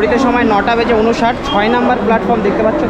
ঘড়িতে সময় নটা বেজে উনষাট ছয় নাম্বার প্ল্যাটফর্ম দেখতে পাচ্ছ।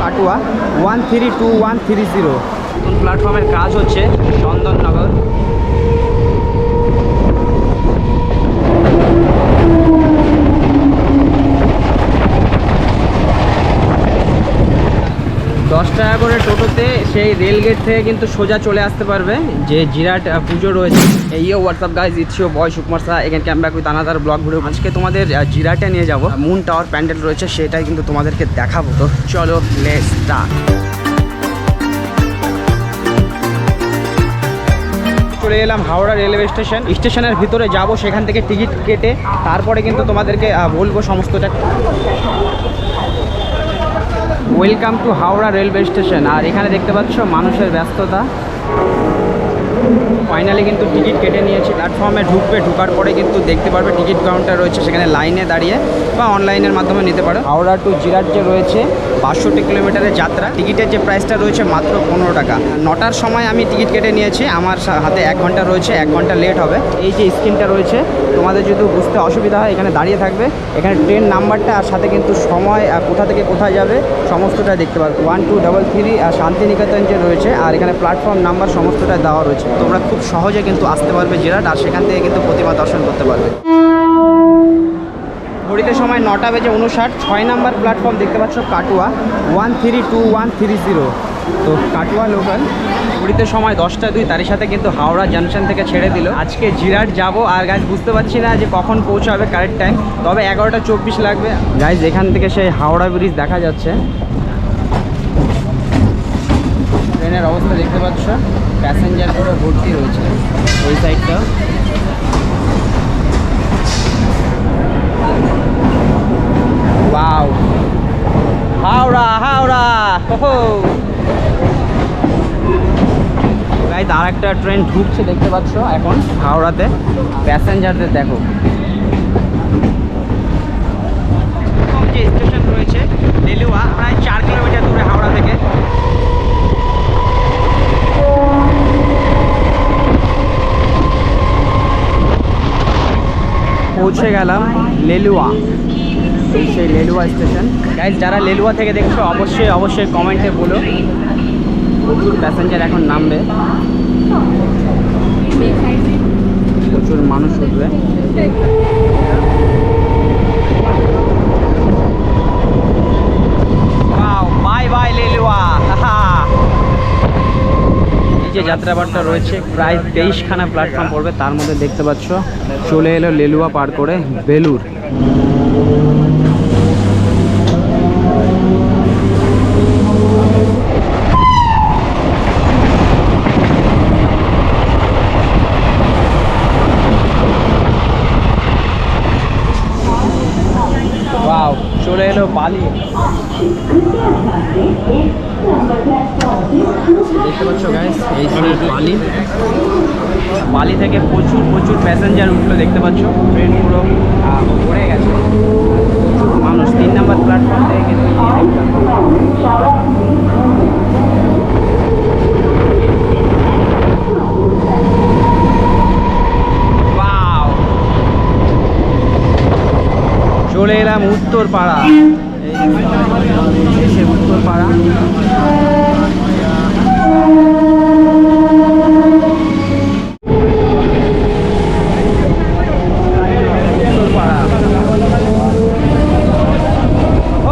Katwa one three two one three zero নতুন প্ল্যাটফর্মের কাজ হচ্ছে চন্দননগর দশ টাকা করে টোটোতে সেই রেল গেট থেকে কিন্তু সোজা চলে আসতে পারবে। যে জিরাট পুজো রয়েছে। এই what's up guys it's boy Sukumar Shah এখানে back with another blog video আজকে তোমাদের জিরাটে নিয়ে যাব। মুন টাওয়ার প্যান্ডেল রয়েছে, সেটাই কিন্তু তোমাদেরকে দেখাবো। তো চলো লেস চলে এলাম হাওড়া রেলওয়ে স্টেশন স্টেশনের ভিতরে যাব, সেখান থেকে টিকিট কেটে, তারপরে কিন্তু তোমাদেরকে বলব সমস্তটা। Welcome to Howrah railway station. আর এখানে দেখতে পাচ্ছ মানুষের ব্যস্ততা। ফাইনালি কিন্তু টিকিট কেটে নিয়েছি। প্ল্যাটফর্মে ঢুকবে, ঢুকার পরে কিন্তু দেখতে পারবে টিকিট কাউন্টার রয়েছে, সেখানে লাইনে দাঁড়িয়ে বা অনলাইনের মাধ্যমে নিতে পারো। হাওড়া টু জিরাট যে রয়েছে বাষট্টি কিলোমিটারের যাত্রা। টিকিটের যে প্রাইসটা রয়েছে মাত্র পনেরো টাকা। নটার সময় আমি টিকিট কেটে নিয়েছি। আমার হাতে এক ঘণ্টা রয়েছে, এক ঘণ্টা লেট হবে। এই যে স্ক্রিনটা রয়েছে, তোমাদের যদি বুঝতে অসুবিধা হয়, এখানে দাঁড়িয়ে থাকবে। এখানে ট্রেন নাম্বারটা আর সাথে কিন্তু সময় কোথা থেকে কোথায় যাবে সমস্তটা দেখতে পারবে ওয়ান টু ডাবল থ্রি আর শান্তিনিকেতন যে রয়েছে, আর এখানে প্ল্যাটফর্ম নাম্বার সমস্তটা দেওয়া রয়েছে। তোমরা খুব সহজে কিন্তু আসতে পারবে জেরাট, আর সেখান থেকে কিন্তু প্রতিমা দর্শন করতে পারবে। ঘড়িতে সময় নটা বেজে উনষাট, ছয় নাম্বার প্ল্যাটফর্ম দেখতে পাচ্ছ Katwa one three two one three zero তো কাটুয়া লোকাল ঘড়িতে সময় দশটা দুই, তারই সাথে কিন্তু হাওড়া জাংশন থেকে ছেড়ে দিল। আজকে জিরাট যাব, আর গাছ বুঝতে পারছি না যে কখন পৌঁছাবে কারেক্ট টাইম তবে এগারোটা চব্বিশ লাগবে। গাইজ এখান থেকে সেই হাওড়া ব্রিজ দেখা যাচ্ছে। ট্রেনের অবস্থা দেখতে পাচ্ছ প্যাসেঞ্জার পুরো ভর্তি রয়েছে ওই সাইডটা ওয়াও হাওড়া হাওড়া হো গাইজ আর একটা ট্রেন ঢুকছে, দেখতে পাচ্ছ এখন হাওড়াতে। প্যাসেঞ্জারদের দেখো। যে স্টেশন রয়েছে, লেলুয়া, প্রায় চার কিলোমিটার দূরে হাওড়া থেকে পৌঁছে গেলাম লেলুয়া, এই সেই লেলুয়া স্টেশন। গাইজ যারা লেলুয়া থেকে দেখছ, অবশ্যই অবশ্যই কমেন্টে বলো। প্রচুর প্যাসেঞ্জার এখন নামবে। প্রচুর মানুষ উঠবে। Bye bye Liluah. যে যাত্রাবারটা রয়েছে, প্রায় তেইশখানা প্ল্যাটফর্ম পড়বে, তার মধ্যে দেখতে পাচ্ছ, চলে এলো লেলুয়া পার করে বেলুর চলে এলো বালি। দেখতে পাচ্ছ গাইস এই সেই বালি। বালি থেকে প্রচুর প্রচুর প্যাসেঞ্জার উঠল, দেখতে পাচ্ছ। ট্রেন পুরো ভরে গেছে। মানুষ, তিন নাম্বার প্ল্যাটফর্ম থেকে! চলে এলাম উত্তর পাড়া এসে উত্তর পাড়া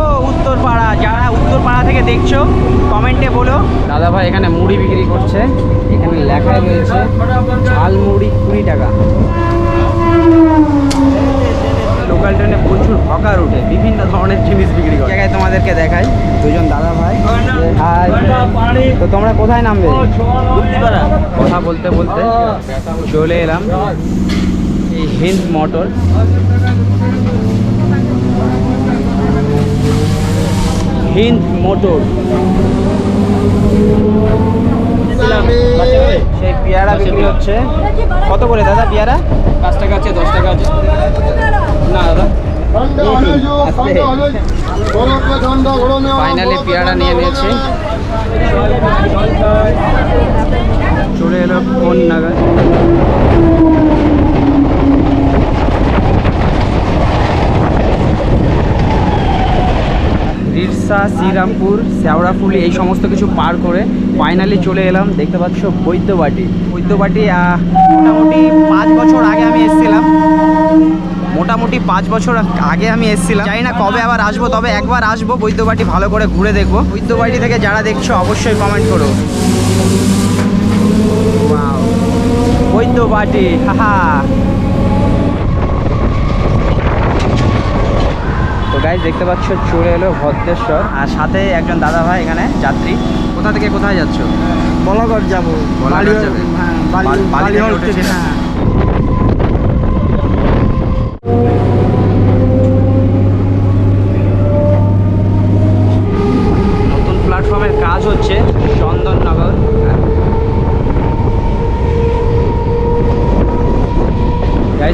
ও উত্তরপাড়া যারা উত্তরপাড়া থেকে দেখছ কমেন্টে বলো দাদা ভাই এখানে মুড়ি বিক্রি করছে এখানে লেখা রয়েছে ঝাল মুড়ি কুড়ি টাকা লোকাল ট্রেনে প্রচুর হকার ওঠে বিভিন্ন ধরনের জিনিস বিক্রি করে। জায়গায় তোমাদেরকে দেখাই দুজন দাদা ভাই। হাই। তো তোমরা কোথায় নামবে? কথা বলতে বলতে চলে এলাম। এই হিন্দ মোটর। হিন্দ মোটর। সেই পেয়ারা বিক্রি হচ্ছে। কত করে দাদা পেয়ারা? পাঁচ টাকা আছে দশ টাকা আছে। না দাদা। ফাইনালি পেয়ারা নিয়ে নিয়েছি। চলে এলাম ফোন নাগাদ? রিরসা শ্রীরামপুর শ্যাওড়াফুলি এই সমস্ত কিছু পার করে ফাইনালি চলে এলাম। দেখতে পাচ্ছ বৈদ্যবাটি। বৈদ্যবাটি মোটামুটি পাঁচ বছর আগে আমি এসেছিলাম। মোটামুটি পাঁচ বছর আগে আমি এসেছিলাম। জানি না কবে আবার আসব তবে একবার আসব বৈদ্যবাটি ভালো করে ঘুরে দেখব। বৈদ্যবাটি থেকে যারা দেখছ অবশ্যই কমেন্ট করো। বৈদ্যবাটি হাহা। তো গাইজ দেখতে পাচ্ছ চলে এলো ভদ্রেশ্বর। আর সাথে একজন দাদা ভাই এখানে যাত্রী। কোথা থেকে কোথায় যাচ্ছ? বলাগড় যাব। বলাগড় যাবে? হ্যাঁ, বালি- বালি- বালি থেকে বালিহল উঠেছিলে? থেকে, হ্যাঁ। নতুন প্ল্যাটফর্মের কাজ হচ্ছে চন্দননগর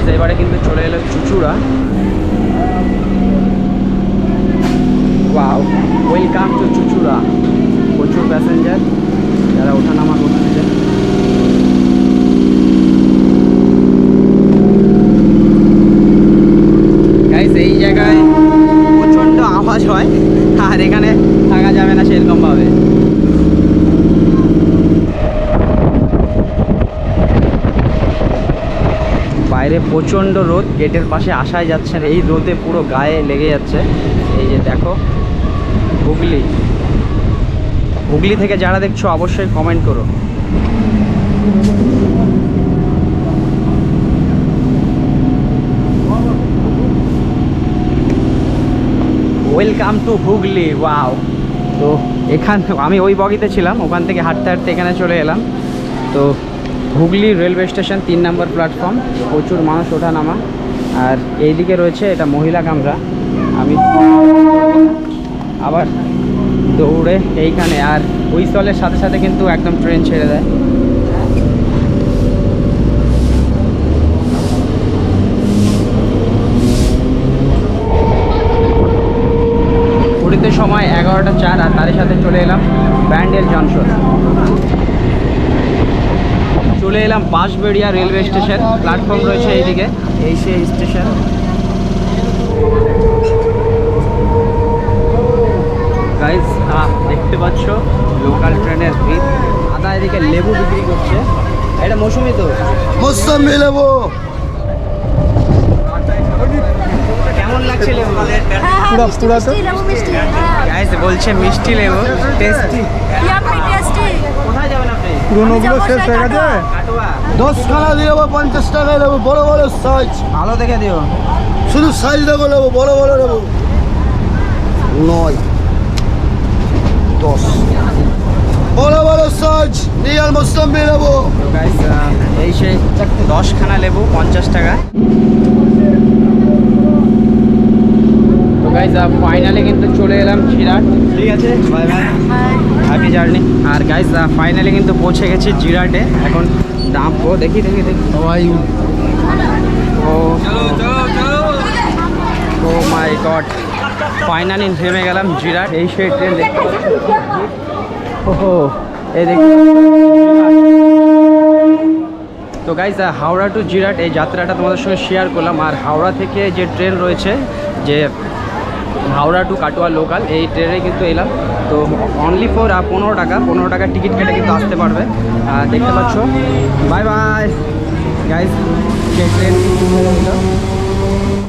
গাইজ এবারে কিন্তু চলে এলো Chuchura. Wow welcome to Chuchura. প্রচুর প্যাসেঞ্জার যারা ওঠানামা করতেছে গাইজ এই জায়গায় প্রচণ্ড আওয়াজ হয়, আর এখানে থাকা যাবে না সেরকমভাবে প্রচণ্ড রোদ, গেটের পাশে আসাই যাচ্ছে না এই রোদে পুরো গায়ে লেগে যাচ্ছে। এই যে দেখো, হুগলি। হুগলি থেকে যারা দেখছ, অবশ্যই কমেন্ট করো। ওয়েলকাম টু হুগলি ওয়াও তো এখান, আমি ওই বগিতে ছিলাম, ওখান থেকে হাঁটতে হাঁটতে এখানে চলে এলাম। তো হুগলি রেলওয়ে স্টেশন তিন নম্বর প্ল্যাটফর্ম, প্রচুর মানুষ ওঠা নামা আর এইদিকে রয়েছে এটা মহিলা কামরা আমি আবার দৌড়ে এইখানে, আর ওই স্থলের সাথে সাথে কিন্তু একদম ট্রেন ছেড়ে দেয়। সময় এগারোটা চার, আর তারই সাথে চলে এলাম ব্যান্ডেল জংশন চলে এলাম বাঁশবেড়িয়া রেলওয়ে স্টেশন। প্ল্যাটফর্ম রয়েছে এইদিকে এই সেই স্টেশন। গাইজ দেখতে পাচ্ছ লোকাল ট্রেনের ভিড়। আদা এদিকে লেবু বিক্রি করছে। এটা মৌসুমি তো? মোসাম্বি লেবু। কেমন লাগছে লেবু? পুরা পুরা তো? হ্যাঁ গাইজ বলছে মিষ্টি লেবু টেস্টি ইয়াম্মি টেস্টি কোথায় যাবেন আপনি পুরোনোগুলো শেষ হয়ে গেছে? দশ খানা দিয়ে দেবো পঞ্চাশ টাকায় নেব বড় বড় সাইজ ভালো দেখে দিও। শুধু সাইজ দেখো নেব বড় বড় নেব। নয় দশ। বড় বড় সাইজ রিয়াল মোসাম্বি নেব। গাইস এই সেই দশখানা লেবু পঞ্চাশ টাকা তো গাইস ফাইনালি কিন্তু চলে এলাম জিরাট ঠিক আছে বাই বাই হ্যাপি জার্নি আর গাইস ফাইনালি কিন্তু পৌঁছে গেছি জিরাটে এখন নামবো দেখি দেখি দেখি। সবাই ও ও মাই গড ফাইনালি নেমে গেলাম জিরাট এই সেই ট্রেন দেখতে। ওহো এই দেখি। তো গাইজ হাওড়া টু জিরাট এই যাত্রাটা তোমাদের সঙ্গে শেয়ার করলাম। আর হাওড়া থেকে যে ট্রেন রয়েছে যে হাওড়া টু কাটোয়া লোকাল এই ট্রেনে কিন্তু এলাম। তো অনলি ফর পনেরো টাকা পনেরো টাকা টিকিট কেটে কিন্তু আসতে পারবে। দেখতে পাচ্ছ। বাই বাই গাইজ ট্রেন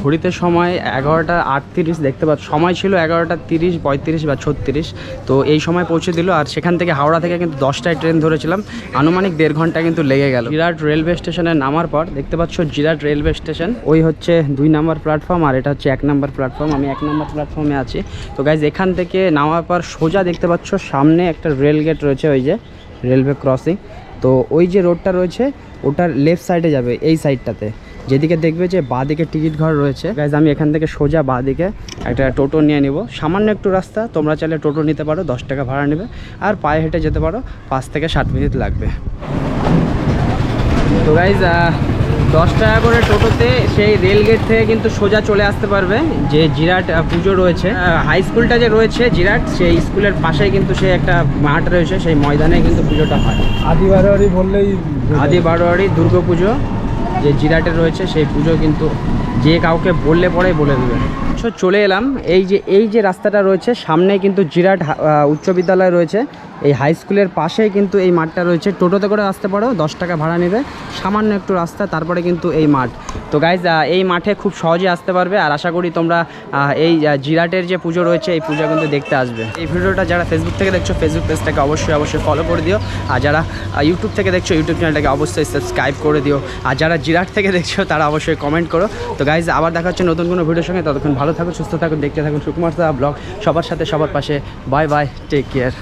ঘড়িতে সময় এগারোটা আটত্রিশ দেখতে পাচ্ছ, সময় ছিল এগারোটা তিরিশ, পঁয়ত্রিশ বা ছত্রিশ। তো এই সময় পৌঁছে দিল আর সেখান থেকে হাওড়া থেকে কিন্তু দশটায় ট্রেন ধরেছিলাম। আনুমানিক দেড় ঘণ্টা কিন্তু লেগে গেল। জিরাট রেলওয়ে স্টেশনে নামার পর দেখতে পাচ্ছ জিরাট রেলওয়ে স্টেশন। ওই হচ্ছে দুই নাম্বার প্ল্যাটফর্ম আর এটা হচ্ছে এক নাম্বার প্ল্যাটফর্ম। আমি এক নাম্বার প্ল্যাটফর্মে আছি। তো গাইজ এখান থেকে নামার পর সোজা দেখতে পাচ্ছ সামনে একটা রেল গেট রয়েছে, ওই যে রেলওয়ে ক্রসিং। তো ওই যে রোডটা রয়েছে, ওটার লেফট সাইডে যাবে, এই সাইডটাতে যেদিকে দেখবে যে বাঁদিকে টিকিট ঘর রয়েছে। গাইজ আমি এখান থেকে সোজা বাঁদিকে একটা টোটো নিয়ে নিব। সামান্য একটু রাস্তা তোমরা চাইলে টোটো নিতে পারো দশ টাকা ভাড়া নেবে। আর পায়ে হেঁটে যেতে পারো পাঁচ থেকে ষাট মিনিট লাগবে। তো গাইজ দশ টাকা করে টোটোতে সেই রেল গেট থেকে কিন্তু সোজা চলে আসতে পারবে যে জিরাট পুজো রয়েছে। হাই স্কুলটা যে রয়েছে জিরাট সেই স্কুলের পাশেই কিন্তু সেই একটা মাঠ রয়েছে সেই ময়দানে কিন্তু পুজোটা হয়। আদি বারোয়ারি বললেই আদি বারোয়ারি দুর্গা পুজো। যে জিরাটে রয়েছে সেই পুজো কিন্তু যে কাউকে বললে পরেই বলে দেবে। সো চলে এলাম। এই যে এই যে রাস্তাটা রয়েছে, সামনে কিন্তু জিরাট উচ্চ বিদ্যালয় রয়েছে। এই হাই স্কুলের পাশেই কিন্তু এই মাঠটা রয়েছে। টোটোতে করে আসতে পারো, দশ টাকা ভাড়া নেবে। সামান্য একটু রাস্তা, তারপরে কিন্তু এই মাঠ। তো গাইজ এই মাঠে খুব সহজে আসতে পারবে। আর আশা করি তোমরা এই জিরাটের যে পুজো রয়েছে, এই পুজো কিন্তু দেখতে আসবে। এই ভিডিওটা যারা ফেসবুক থেকে দেখছ ফেসবুক পেজটাকে অবশ্যই অবশ্যই ফলো করে দিও। আর যারা ইউটিউব থেকে দেখছ ইউটিউব চ্যানেলটাকে অবশ্যই সাবস্ক্রাইব করে দিও। আর যারা জিরাট থেকে দেখছ, তারা অবশ্যই কমেন্ট করো। তো গাইজ আবার দেখা হচ্ছে নতুন কোনো ভিডিওর সঙ্গে। ততক্ষণ ভালো থাকুন, সুস্থ থাকুন, দেখতে থাকুন সুকুমার দা ব্লগ। সবার সাথে সবার পাশে। Bye bye take care